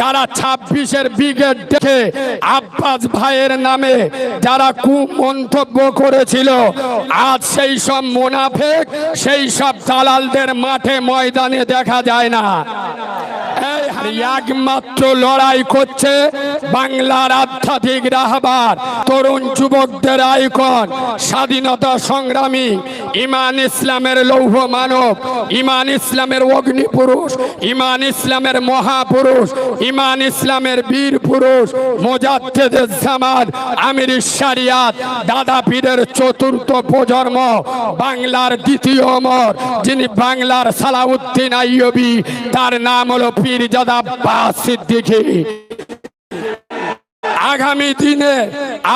যারা ছাব্বিশের ব্রিগেড দেখে আব্বাস ভাইয়ের নামে যারা কুমন্তব্য করেছিল, আজ সেই সব মোনাফেক, সেই সব দালালদের মাঠে ময়দানে দেখা যায় না। একমাত্র লড়াই করছে বাংলার আধ্যাত্মিক রাহবার তরুণ যুবকদের আইকন, স্বাধীনতা সংগ্রামী, ইমান ইসলামের লৌহ মানব, ইমান ইসলামের অগ্নি পুরুষ, ইমান ইসলামের মহাপুরুষ, ইমান ইসলামের বীর পুরুষ মোজাদ্দেদের জামাত, আমির শারিয়াত, দাদা পীরের চতুর্থ প্রজন্ম, বাংলার দ্বিতীয় অমর, যিনি বাংলার সালাউদ্দিন আইয়বি, তার নাম হলো পীরজাদা আব্বাস সিদ্দিকী। আগামী দিনে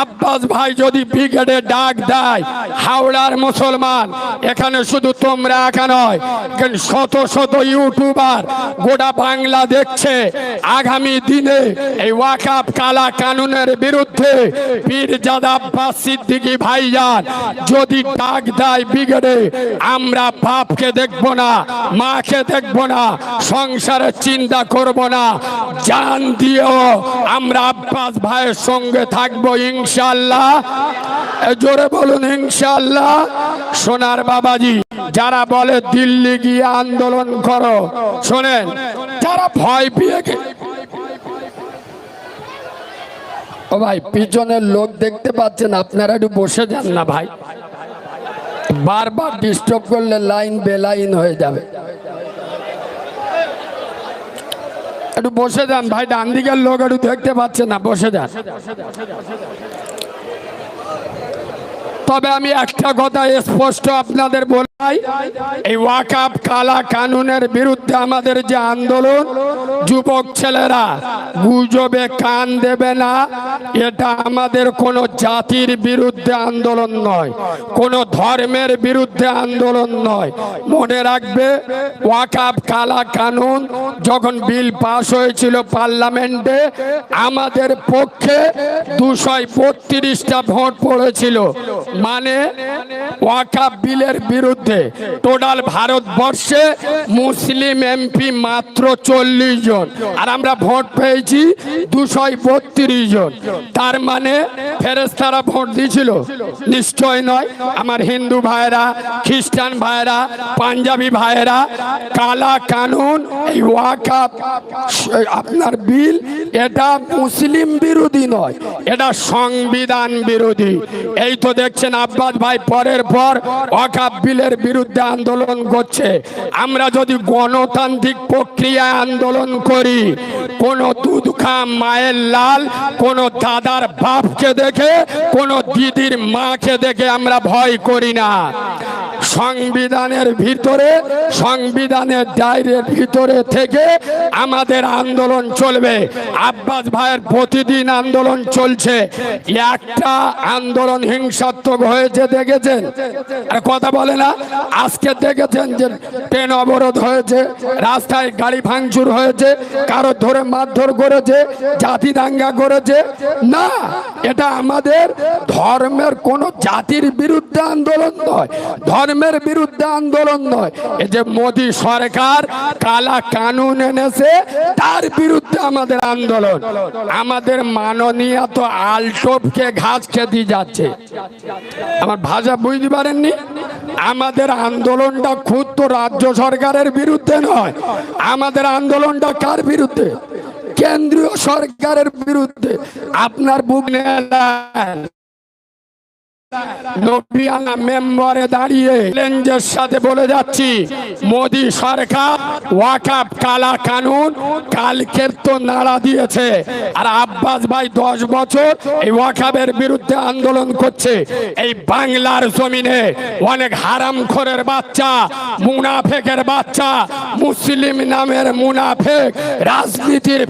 আব্বাস ভাই যদি ব্রিগেডে ডাক দেয়, হাওড়ার মুসলমান, এখানে শুধু তোমরা একা নয় শত শত ইউটিউবার গোটা বাংলা দেখছে। আগামী দিনে এই ওয়াকাপ কালা কানুনের বিরুদ্ধে পীরজাদ আব্বাস সিদ্দিকী ভাইজান যদি ডাক দেয় ব্রিগেডে, আমরা বাপকে দেখব না, মাকে দেখব না, সংসারের চিন্তা করব না। জান দিয়েও আমরা আব্বাস ভাইয়ের সঙ্গে থাকব ইনশাল্লাহ জোরে বলুন ইনশাল্লাহ সোনার বাবাজি, যারা বলে দিল্লি গিয়ে আন্দোলন করো, শোনেন, যারা ভয় পেয়ে ও ভাই, পিছনের লোক দেখতে পাচ্ছেন, আপনারা একটু বসে যান না ভাই। বারবার ডিস্টার্ব করলে লাইন বেলাইন হয়ে যাবে। একটু বসে যান ভাই, ডান দিকের লোক একটু দেখতে পাচ্ছে না, বসে যান। তবে আমি একটা কথা স্পষ্ট আপনাদের বলাই এই ওয়াকাপ কালা কানুনের বিরুদ্ধে আমাদের যে আন্দোলন, যুবক ছেলেরা, গুজবে কান দেবে না। এটা আমাদের কোনো জাতির বিরুদ্ধে আন্দোলন নয়, কোনো ধর্মের বিরুদ্ধে আন্দোলন নয়। মনে রাখবে ওয়াকাপ কালা কানুন যখন বিল পাস হয়েছিল পার্লামেন্টে, আমাদের পক্ষে দুশো বত্রিশটা ভোট পড়েছিল। মানে ওয়াকাপ বিলের বিরুদ্ধে টোটাল ভারতবর্ষে মুসলিম এমপি মাত্র চল্লিশ জন। আর আমরা ভোট পেয়েছি দুশো বত্রিশ জন। তার মানে ফেরেস্তারা ভোট দিয়েছিল। নিশ্চয় নয়। আমার হিন্দু ভাইরা খ্রিস্টান ভাইরা পাঞ্জাবি ভাইরা কালা কানুন, এই ওয়াকাপ আপনার বিল, এটা মুসলিম বিরোধী নয়। এটা সংবিধান বিরোধী। এই তো দেখছেন আব্বাস ভাই, পরের পর ওয়াকাপ বিলের বিরুদ্ধে আন্দোলন করছে। আমরা যদি গণতান্ত্রিক প্রক্রিয়ায় আন্দোলন করি, কোন দুধ খা মায়ের লাল, কোন দাদার বাপকে দেখে, কোন দিদির মাকে দেখে আমরা ভয় করি না। সংবিধানের ভিতরে, সংবিধানের দায়ের ভিতরে থেকে আমাদের আন্দোলন চলবে। আব্বাস ভাইয়ের প্রতিদিন আন্দোলন চলছে। একটা আন্দোলন হিংসাত্মক হয়েছে, দেখেছেন? আর কথা বলে না, আজকে দেখেছেন যে ট্রেন অবরোধ হয়েছে, রাস্তায় গাড়ি ভাঙচুর হয়েছে, কারও ধরে মারধর করেছে, জাতি দাঙ্গা করেছে। না, এটা আমাদের ধর্মের কোন জাতির বিরুদ্ধে আন্দোলন নয়। ধর্মের বিরুদ্ধে আন্দোলন নয়। এই যে মোদী সরকার কালা কানুন এনেছে, তার বিরুদ্ধে আমাদের আন্দোলন। আমাদের মাননীয় তো আলটোপকে ঘাস খেতে যাচ্ছে। আমার ভাষা বুঝতে পারেননি? আমাদের আন্দোলনটা তো রাজ্য সরকারের বিরুদ্ধে নয়। আমাদের আন্দোলনটা কার বিরুদ্ধে? কেন্দ্রীয় সরকারের বিরুদ্ধে। আপনার বুক নেন নবিয়ানা মেম্বারে দাঁড়িয়ে চ্যালেঞ্জের সাথে বলে যাচ্ছি, মোদি সরকার ওয়াকাপ কালা কানুন কালকের তো নাড়া দিয়েছে। আর আব্বাস ভাই দশ বছর এই ওয়াকাবের বিরুদ্ধে আন্দোলন করছে। এই বাংলার জমিনে অনেক হারাম খোরের বাচ্চা, মুনাফেকের বাচ্চা, মুসলিম নামের মুনাফেক, রাজনীতির